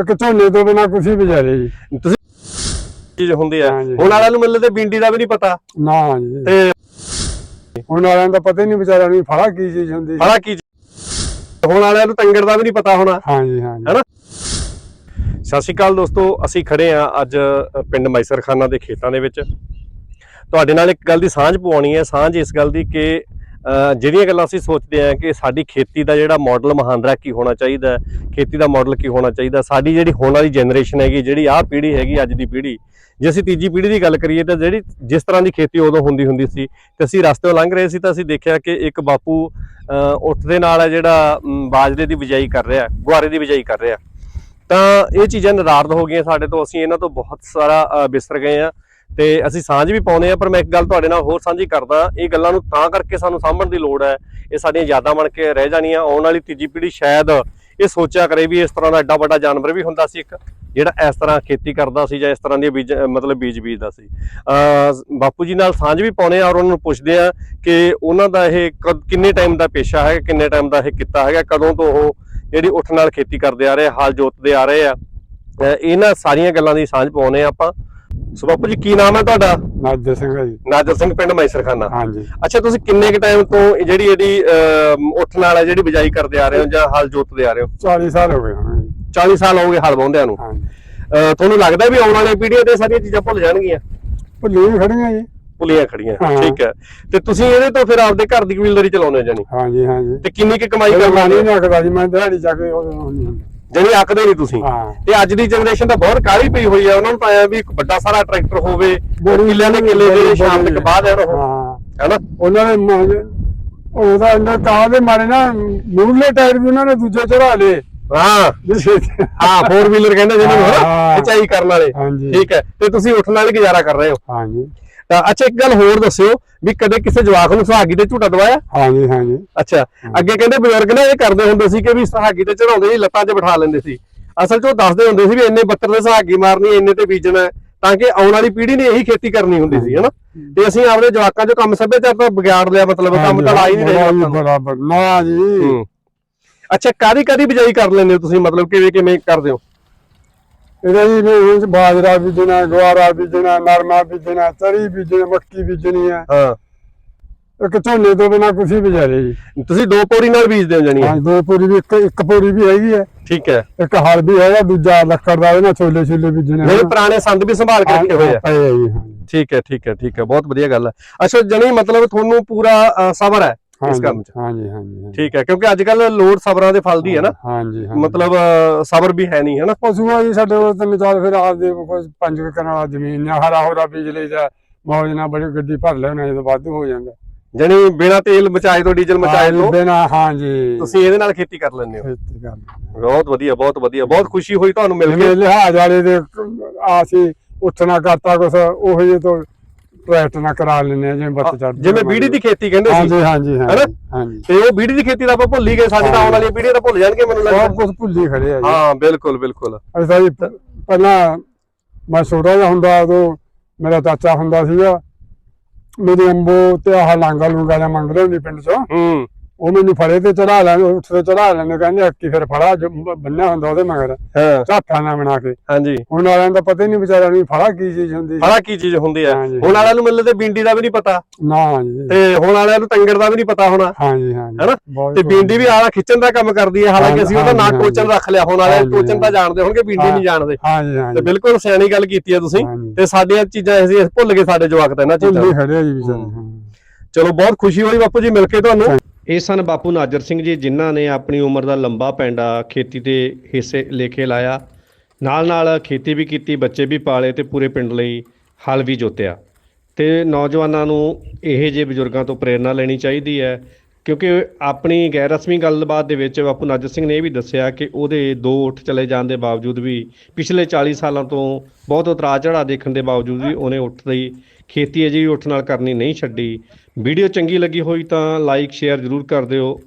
ਇੱਕ ਝੋਨੇ ਤੋਂ ਬਿਨਾ ਕੁਛ ਹੀ ਵਿਚਾਰੇ ਜੀ। ਚੀਜ਼ ਹੁੰਦੀ ਆ। ਹਾਂਜੀ। ਹੁਣ ਵਾਲਿਆਂ ਨੂੰ ਮਿਲਦੇ ਤੇ ਬਿੰਡੀ ਦਾ ਵੀ ਨਹੀਂ ਪਤਾ। ਨਾ ਜੀ। ਤੇ ਹੁਣ ਵਾਲਿਆਂ ਦਾ ਪਤਾ ਹੀ ਨਹੀਂ ਵਿਚਾਰਿਆਂ ਨੂੰ ਫੜਾ ਕੀ ਚੀਜ਼ ਹੁੰਦੀ ਸੀ। ਫੜਾ ਕੀ ਚੀਜ਼- ਹੁਣ ਵਾਲਿਆਂ ਨੂੰ ਤੰਗੜ ਦਾ ਵੀ ਨਹੀਂ ਪਤਾ ਹੋਣਾ। ਹਾਂਜੀ ਹਾਂਜੀ। ਹੈਨਾ? ਸਤਿ ਸ਼੍ਰੀ ਅਕਾਲ ਦੋਸਤੋ ਅਸੀਂ ਖੜੇ ਆ ਅੱਜ ਅ, ਪਿੰਡ ਮੈਸਰਖਾਨਾ ਦੇ ਖੇਤਾਂ ਦੇ ਵਿੱਚ। ਤੁਹਾਡੇ ਨਾਲ ਇੱਕ ਗੱਲ ਦੀ ਸਾਂਝ ਪਵਾਉਣੀ ਹੈ। ਸਾਂਝ ਇਸ ਗੱਲ ਦੀ ਕਿ ਜਿਹੜੀਆਂ ਗੱਲਾਂ ਅਸੀਂ ਸੋਚਦੇ ਆ ਕਿ ਸਾਡੀ ਖੇਤੀ ਦਾ ਜਿਹੜਾ ਮਾਡਲ ਮਹਾਂਦਰਾ ਕੀ ਹੋਣਾ ਚਾਹੀਦਾ ਖੇਤੀ ਦਾ ਮਾਡਲ ਕੀ ਹੋਣਾ ਚਾਹੀਦਾ ਸਾਡੀ ਜਿਹੜੀ ਹੋਣ ਵਾਲੀ ਜਨਰੇਸ਼ਨ ਹੈਗੀ ਜਿਹੜੀ ਆਹ ਪੀੜ੍ਹੀ ਹੈਗੀ ਅੱਜ ਦੀ ਪੀੜ੍ਹੀ ਜੇ ਅਸੀਂ ਤੀਜੀ ਪੀੜ੍ਹੀ ਦੀ ਗੱਲ ਕਰੀਏ ਤਾਂ ਜਿਹੜੀ ਜਿਸ ਤਰ੍ਹਾਂ ਦੀ ਖੇਤੀ ਉਦੋਂ ਹੁੰਦੀ ਹੁੰਦੀ ਸੀ ਤੇ ਅਸੀਂ ਰਸਤੇ ਲੰਘ ਰਹੇ ਸੀ ਤਾਂ ਅਸੀਂ ਦੇਖਿਆ ਕਿ ਇੱਕ ਬਾਪੂ ਅ, ਉੱਠ ਦੇ ਨਾਲ ਜਿਹੜਾ ਬਾਜਰੇ ਦੀ ਬਿਜਾਈ ਕਰ ਰਿਹਾ ਗੁਆਰੇ ਦੀ ਬਿਜਾਈ ਕਰ ਰਿਹਾ। ਤਾਂ ਇਹ ਚੀਜ਼ਾਂ ਨਰਾਰਦ ਹੋ ਗਈਆਂ ਸਾਡੇ ਤੋਂ ਅਸੀਂ ਇਹਨਾਂ ਤੋਂ ਬਹੁਤ ਸਾਰਾ ਅ, ਗਏ ਆ ਤੇ ਅਸੀਂ ਸਾਂਝ ਵੀ ਪਾਉਂਦੇ ਆ ਪਰ ਮੈਂ ਇੱਕ ਗੱਲ ਤੁਹਾਡੇ ਨਾਲ ਹੋਰ ਸਾਂਝੀ ਕਰਦਾ, ਇਹ ਗੱਲਾਂ ਨੂੰ ਤਾਂ ਕਰਕੇ ਸਾਨੂੰ ਸਾਂਭਣ ਦੀ ਲੋੜ ਹੈ, ਇਹ ਸਾਡੀਆਂ ਯਾਦਾਂ ਬਣ ਕੇ ਰਹਿ ਜਾਣੀਆਂ, ਆਉਣ ਵਾਲੀ ਤੀਜੀ ਪੀੜ੍ਹੀ ਸ਼ਾਇਦ ਇਹ ਸੋਚਿਆ ਕਰੇ ਵੀ ਇਸ ਤਰ੍ਹਾਂ ਦਾ ਐਡਾ ਵੱਡਾ ਜਾਨਵਰ ਵੀ ਹੁੰਦਾ ਸੀ ਇੱਕ, ਜਿਹੜਾ ਇਸ ਤਰ੍ਹਾਂ ਖੇਤੀ ਕਰਦਾ ਸੀ ਜਾਂ ਇਸ ਤਰ੍ਹਾਂ ਦੀ ਬੀਜ, ਮਤਲਬ ਬੀਜ ਬੀਜਦਾ ਸੀ। ਅ ਬਾਪੂ ਜੀ ਨਾਲ ਸਾਂਝ ਵੀ ਪਾਉਣੇ ਆ ਔਰ ਉਹਨਾਂ ਨੂੰ ਪੁੱਛਦੇ ਆ ਕਿ ਉਹਨਾਂ ਦਾ ਇਹ ਕਦ- ਕਿੰਨੇ ਟਾਈਮ ਦਾ ਪੇਸ਼ਾ ਹੈ ਕਿੰਨੇ ਟਾਈਮ ਦਾ ਇਹ ਕਿੱਤਾ ਹੈਗਾ, ਕਦੋਂ ਤੋਂ ਉਹ ਜਿਹੜੀ ਉੱਠ ਨਾਲ ਖੇਤੀ ਕਰਦੇ ਆ ਰਹੇ, ਹਾਲ ਜੋਤਦੇ ਆ ਰਹੇ ਆ। ਇਹਨਾਂ ਸਾਰੀਆਂ ਗੱਲਾਂ ਦੀ ਸਾਂਝ ਪਾਉਨੇ ਆ ਆਪਾਂ। ਸੋ ਬਾਪੂ ਜੀ ਕੀ ਨਾਮ ਹੈ ਤੁਹਾਡਾ? ਨਾਜਰ ਸਿੰਘ ਜੀ। ਨਾਜਰ ਸਿੰਘ ਪਿੰਡ ਮੈਸਰਖਾਨਾ। ਹਾਂਜੀ। ਅੱਛਾ ਤੁਸੀਂ ਕਿੰਨੇ ਕ ਟਾਈਮ ਤੋਂ ਇਹ ਜਿਹੜੀ ਅਹ, ਉੱਠ ਨਾਲ ਹੈ ਜਿਹੜੀ ਬਿਜਾਈ ਕਰਦੇ ਆ ਰਹੇ ਹੋ ਜਾਂ ਹਾਲ ਜੋਤਦੇ ਆ ਰਹੇ ਹੋ? 40 ਸਾਲ ਹੋ ਗਏ ਹੁਣ ਜੀ। 40 ਸਾਲ ਹੋ ਗਏ ਹਲ ਵਾਹੁੰਦਿਆਂ ਨੂੰ। ਹਾਂਜੀ। ਅਹ, ਤੁਹਾਨੂੰ ਲੱਗਦਾ ਵੀ ਆਉਣ ਵਾਲੀ ਪੀੜ੍ਹੀਆਂ ਤੇ ਇਹ ਸਾਰੀਆਂ ਚੀਜ਼ਾਂ ਭੁੱਲ ਜਾਣਗੀਆਂ? ਭੁੱਲੀ ਵੀ ਖੜੀਆਂ ਜੀ। ਭੁੱਲੀਆਂ ਖੜੀਆਂ ਹਾਂ। ਠੀਕ ਹੈ। ਤੇ ਤੁਸੀਂ ਇਹਦੇ ਤੋਂ ਫਿਰ ਆਪਦੇ ਘਰ ਦੀ ਕਬੀਲਦਾਰੀ ਚਲਾਉਂਦੇ ਹੋ ਜਾਨੀ ਹਾਂਜੀ ਹਾਂਜੀ। ਤੇ ਕਿੰਨੀ ਕੁ ਕਮਾਈ ਮਾਨੀ ਹੋ? ਨਹੀਂ ਆਖਦਾ ਜੀ ਮੈਂ ਦਿਹਾੜੀ ਜਾ ਕੇ ਉਹ ਨਹੀਂ ਹੁੰਦਾ। ਜਾਨੀ ਅੱਕਦੇ ਨਹੀਂ ਤੁਸੀਂ। ਹਾਂ। ਤੇ ਅੱਜ ਦੀ ਜਨਰੇਸ਼ਨ ਤਾਂ ਬਹੁਤ ਕਾਹਲੀ ਪਈ ਹੋਈ ਹੈ ਉਹਨਾਂ ਨੂੰ ਤਾਂ ਆਇਆ ਵੀ ਇੱਕ ਵੱਡਾ ਸਾਰਾ ਟਰੈਕਟਰ ਹੋਵੇ ਬੜੀ- ਕਿੱਲਿਆਂ ਦੇ ਕਿੱਲੇ ਦੇ ਬੜੀ- ਸ਼ਾਮ ਤੱਕ ਬਾਅਦ ਰਹਿਣ ਉਹ। ਹਾਂ। ਹੈਨਾ? ਉਹਨਾਂ ਦੇ ਮ- ਉਹਦਾ ਇਹਨਾਂ ਕਾਂ ਦੇ ਮਾਰੇ ਨਾ ਮੂਰਲੇ ਟਾਇਰ ਵੀ ਉਹਨਾਂ ਨੇ ਦੂਜੇ ਚੜਾ ਲਏ। ਹਾਂ। ਜਿਸ ਹਾਂ 4 ਵੀਲਰ ਕਹਿੰਦੇ ਜਿਹਨੂੰ ਹਾਂ। ਹਨਾ ਖਿਚਾਈ ਕਰਨ ਵਾਲੇ। ਹਾਂਜੀ। ਠੀਕ ਹੈ। ਤੇ ਤੁਸੀਂ ਉੱਠਣ ਨਾਲ ਹੀ ਗੁਜ਼ਾਰਾ ਕਰ ਰਹੇ ਹੋ। ਹਾਂਜੀ। ਤਾਂ ਅੱਛਾ ਇੱਕ ਗੱਲ ਹੋਰ ਦੱਸਿਓ ਵੀ ਕਦੇ ਕਿਸੇ ਜਵਾਕ ਨੂੰ ਸੁਹਾਗੀ ਤੇ ਝੂਟਾ ਦਵਾਇਆ? ਹਾਂਜੀ ਹਾਂਜੀ। ਅੱਛਾ ਅੱਗੇ ਕਹਿੰਦੇ ਬਜ਼ੁਰਗ ਨੇ ਇਹ ਕਰਦੇ ਹੁੰਦੇ ਸੀ ਕਿ ਵੀ ਸੁਹਾਗੀ ਤੇ ਚੜਾਉਂਦੇ ਸੀ ਲੱਤਾਂ 'ਚ ਬਿਠਾ ਲੈਂਦੇ ਸੀ। ਅਸਲ 'ਚ ਉਹ ਦੱਸਦੇ ਹੁੰਦੇ ਸੀ ਵੀ ਇੰਨੇ ਬੱਤਰ ਦੇ ਸੁਹਾਗੀ ਮਾਰਨੀ ਇੰਨੇ ਤੇ ਬੀਜਣਾ ਤਾਂ ਕਿ ਆਉਣ ਵਾਲੀ ਪੀੜ੍ਹੀ ਨੇ ਇਹੀ ਖੇਤੀ ਕਰਨੀ ਹੁੰਦੀ ਸੀ ਹਨਾ? ਤੇ ਅਸੀਂ ਆਪਦੇ ਜਵਾਕਾਂ 'ਚੋਂ ਕੰਮ ਸੱਭਿਆਚਾਰ ਤਾਂ ਵਿਗਾੜ ਲਿਆ ਮਤਲਬ ਕੰਮ ਤਾਂ ਲਾ ਹੀ ਨਹੀਂ ਰਹੇ। ਬਰਾਬਰ ਨਾ। ਜੀ। ਅੱਛਾ ਕਾਦੀ ਕਾਦੀ ਬਿਜਾਈ ਕਰ ਲੈਂਦੇ ਹੋ ਤੁਸੀਂ? ਮਤਲਬ ਕਿਵੇਂ ਕਿਵੇਂ ਕਰਦੇ ਹੋ? ਇਹਦਾ ਜੀ ਨੇ ਬਾਜਰਾ ਬੀਜਣਾ ਗਵਾਰਾ ਬੀਜਣਾ ਨਰਮਾ ਬੀਜਣਾ ਤਰੀ ਬੀਜਣਾ ਮੱਕੀ ਬੀਜਣੀ ਆ। ਹਾਂ। ਇੱਕ ਝੋਨੇ ਤੋਂ ਬਿਨਾ ਕੁਛ ਹੀ ਵਿਚਾਰੇ ਜੀ। ਤੁਸੀਂ ਦੋ ਪੌੜੀ ਨਾਲ ਬੀਜਦੇ ਹੋ ਜਾਨੀ ਹਾਂ ਦੋ ਪੂਰੀ ਵੀ ਇੱਕ ਇੱਕ ਪੂਰੀ ਵੀ ਹੈਗੀ ਹੈ ਠੀਕ ਹੈ। ਇੱਕ ਹਲ ਵੀ ਹੈਗਾ ਦੂਜਾ ਲੱਕੜ ਦਾ ਇਹਨਾਂ ਛੋਲੇ ਛੋਲੇ ਬੀਜਣੇ ਜਿਹੜੇ ਪੁਰਾਣੇ ਸੰਦ ਵੀ ਸੰਭਾਲ ਕੇ ਰੱਖੇ ਹੋਏ ਆ। ਪਏ ਆ ਜੀ ਹਾਂ। ਠੀਕ ਹੈ ਠੀਕ ਹੈ ਠੀਕ ਹੈ ਬਹੁਤ ਵਧੀਆ ਗੱਲ ਹੈ। ਅੱਛਾ ਜਣੀ ਮਤਲਬ ਤੁਹਾਨੂੰ ਪੂਰਾ ਸਬਰ ਹੈ? ਇਸ ਕੰਮ 'ਚ। ਹਾਂਜੀ ਹਾਂਜੀ। ਠੀਕ ਹੈ ਕਿਉਂਕਿ ਅੱਜ ਕੱਲ ਲੋੜ ਸਬਰਾਂ ਦੇ ਫਲ ਦੀ ਹੈ ਨਾ। ਹਾਂਜੀ ਹਾਂਜੀ। ਮਤਲਬ ਸਬਰ ਵੀ ਹੈ ਨਹੀਂ ਹੈ ਨਾ। ਪਸ਼ੂਆਂ ਜੀ ਸਾਡੇ ਕੋਲ ਤਿੰਨ ਚਾਰ ਫਿਰ ਆਪਦੇ ਕੋਈ ਪੰਜ ਕੁ ਕਨਾਲ ਵਾਲਾ ਜ਼ਮੀਨ ਆ ਹਰਾ ਹੋਰਾ ਬੀਜ ਲਈਦਾ ਮੌਜ ਨਾਲ ਬੜੀ ਗੱਡੀ ਭਰ ਲੈਣਾ ਜਦੋਂ ਵਾਧੂ ਹੋ ਜਾਂਦਾ। ਜਣੀ ਬਿਨਾ ਤੇਲ ਮਚਾਏ ਤੋਂ ਡੀਜ਼ਲ ਮਚਾਏ ਤੋਂ ਬਿਨਾ ਹਾਂਜੀ। ਤੁਸੀਂ ਇਹਦੇ ਨਾਲ ਖੇਤੀ ਕਰ ਲੈਂਦੇ ਹੋ। ਖੇਤੀ ਕਰ ਬਹੁਤ ਵਧੀਆ ਬਹੁਤ ਵਧੀਆ ਬਹੁਤ ਖੁਸ਼ੀ ਹੋਈ ਤੁਹਾਨੂੰ ਮਿਲ ਕੇ। ਲਿਹਾਜ਼ ਵਾਲੇ ਦੇ ਆਸੀ ਉੱਠਣਾ ਕਰਤਾ ਕੁਛ ਉਹ ਜੇ ਤੋਂ ਟਰੈਕਟ ਕਰਾ ਲੈਨੇ ਆ ਜਿਵੇਂ ਬੱਤ ਚੜ ਜਿਵੇਂ ਬੀੜੀ ਦੀ ਖੇਤੀ ਕਹਿੰਦੇ ਸੀ। ਹਾਂਜੀ ਹਾਂਜੀ ਹੈਨਾ? ਹਾਂਜੀ। ਤੇ ਉਹ ਬੀੜੀ ਦੀ ਖੇਤੀ ਦਾ ਆਪਾਂ ਭੁੱਲ ਹੀ ਗਏ ਸਾਡੇ ਤਾਂ ਆਉਣ ਵਾਲੀਆਂ ਪੀੜ੍ਹੀਆਂ ਤਾਂ ਭੁੱਲ ਜਾਣਗੇ ਮੈਨੂੰ ਸਭ ਲੱਗਦਾ ਕੁਝ ਭੁੱਲੀ ਖੜੇ ਆ ਜੀ। ਹਾਂ ਬਿਲਕੁਲ ਬਿਲਕੁਲ। ਅਸੀਂ ਜੀ ਪਹਿਲਾਂ ਮੈਂ ਛੋਟਾ ਜਿਹਾ ਹੁੰਦਾ ਉਦੋਂ ਮੇਰਾ ਚਾਚਾ ਹੁੰਦਾ ਸੀਗਾ। ਮੇਰੀ ਅੰਬੋ ਤੇ ਆਹ ਲਾਂਗਾ ਲੂੰਗਾ ਜਾਂ ਮੰਗਦੇ ਹੁੰਦੀ ਪਿੰਡ ਚੋਂ। ਹੂੰ। ਉਹ ਮੈਨੂੰ ਫੜੇ ਤੇ ਚੜਾ ਲੈਣ ਉੱਠ ਤੇ ਚੜਾ ਲੈਣ ਕਹਿੰਦੇ ਅੱਕੀ ਫਿਰ ਫੜਾ ਬੰਨਿਆ ਹੁੰਦਾ ਉਹਦੇ ਮਗਰ। ਹਾਂ। ਝਾਟਾ ਨਾ ਬਣਾ ਕੇ। ਹਾਂਜੀ। ਹੁਣ ਵਾਲਿਆਂ ਦਾ ਪਤਾ ਹੀ ਨਹੀਂ ਵਿਚਾਰਿਆਂ ਨੂੰ ਫੜਾ ਕੀ ਚੀਜ਼ ਹੁੰਦੀ। ਫੜਾ ਕੀ ਚੀਜ਼ ਹੁੰਦੀ ਹੈ ਹਾਂਜੀ। ਹੁਣ ਵਾਲਿਆਂ ਨੂੰ ਮਿਲਦੇ ਤੇ ਬੀਂਡੀ ਦਾ ਵੀ ਨਹੀਂ ਪਤਾ। ਨਾ ਜੀ ਤੇ ਹੁਣ ਵਾਲਿਆਂ ਨੂੰ ਤੰਗੜ ਦਾ ਵੀ ਨਹੀਂ ਪਤਾ ਹੋਣਾ। ਹਾਂਜੀ ਹਾਂਜੀ। ਹੈਨਾ? ਤੇ ਬੀਂਡੀ ਵੀ ਆਲਾ ਖਿੱਚਣ ਦਾ ਕੰਮ ਕਰਦੀ ਹੈ ਹਾਲਾਂਕਿ ਅਸੀਂ ਉਹਦਾ ਨਾਂ ਹਾਂਜੀ, ਟੋਚਨ ਰੱਖ ਲਿਆ। ਹੁਣ ਵਾਲੇ ਹਾਂਜੀ, ਟੋਚਨ ਤਾਂ ਜਾਣਦੇ ਹੋਣਗੇ ਬੀਂਡੀ ਨਹੀਂ ਜਾਣਦੇ। ਹਾਂਜੀ ਤੇ ਹਾਂਜੀ ਬਿਲਕੁਲ ਸਿਆਣੀ ਗੱਲ ਕੀਤੀ ਹੈ ਤੁਸੀਂ। ਹਾਂਜੀ। ਤੇ ਸਾਡੀਆਂ ਚੀਜ਼ਾਂ ਅਸੀਂ ਭੁੱਲ ਗਏ ਸਾਡੇ ਜਵਾਕ ਤਾਂ ਇਹਨਾਂ ਚੀਜ਼ਾਂ ਭੁੱਲੀ ਆ ਜੀ। ਚਲੋ ਬਹੁਤ ਖੁਸ਼ੀ ਹੋਈ ਬਾਪੂ ਜੀ ਮਿਲ ਕੇ ਤੁਹਾਨੂੰ। ਇਹ ਸਨ ਬਾਪੂ ਨਾਜਰ ਸਿੰਘ ਜੀ, ਜਿਨ੍ਹਾਂ ਨੇ ਆਪਣੀ ਉਮਰ ਦਾ ਲੰਬਾ ਪੈਂਡਾ ਖੇਤੀ ਦੇ ਹਿੱਸੇ ਲੇਖੇ ਲਾਇਆ। ਨਾਲ ਨਾਲ ਖੇਤੀ ਵੀ ਕੀਤੀ, ਬੱਚੇ ਵੀ ਪਾਲੇ ਤੇ ਪੂਰੇ ਪਿੰਡ ਲਈ ਹਲ ਵੀ ਜੋਤਿਆ। ਤੇ ਨੌਜਵਾਨਾਂ ਨੂੰ ਇਹ ਜਿਹੇ ਬਜ਼ੁਰਗਾਂ ਤੋਂ ਪ੍ਰੇਰਣਾ ਲੈਣੀ ਚਾਹੀਦੀ ਹੈ ਕਿਉਂਕਿ ਆਪਣੀ ਗੈਰ ਰਸਮੀ ਗੱਲਬਾਤ ਦੇ ਵਿੱਚ ਬਾਪੂ ਨਾਜਰ ਸਿੰਘ ਨੇ ਇਹ ਵੀ ਦੱਸਿਆ ਕਿ ਉਹਦੇ ਦੋ ਉੱਠ ਚਲੇ ਜਾਣ ਦੇ ਬਾਵਜੂਦ ਵੀ ਪਿਛਲੇ 40 ਸਾਲਾਂ ਤੋਂ ਬਹੁਤ ਉਤਰਾਅ ਚੜ੍ਹਾਅ ਦੇਖਣ ਦੇ ਬਾਵਜੂਦ ਵੀ ਉਹਨੇ ਉੱਠ ਦੀ ਖੇਤੀ ਹੈ ਜਿਹੜੀ ਉੱਠ ਨਾਲ ਕਰਨੀ ਨਹੀਂ ਛੱਡੀ। ਵੀਡੀਓ ਚੰਗੀ ਲੱਗੀ ਹੋਈ ਤਾਂ ਲਾਈਕ ਸ਼ੇਅਰ ਜ਼ਰੂਰ ਕਰ ਦਿਓ।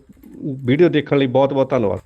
ਵੀਡੀਓ ਦੇਖਣ ਲਈ ਬਹੁਤ ਬਹੁਤ ਧੰਨਵਾਦ।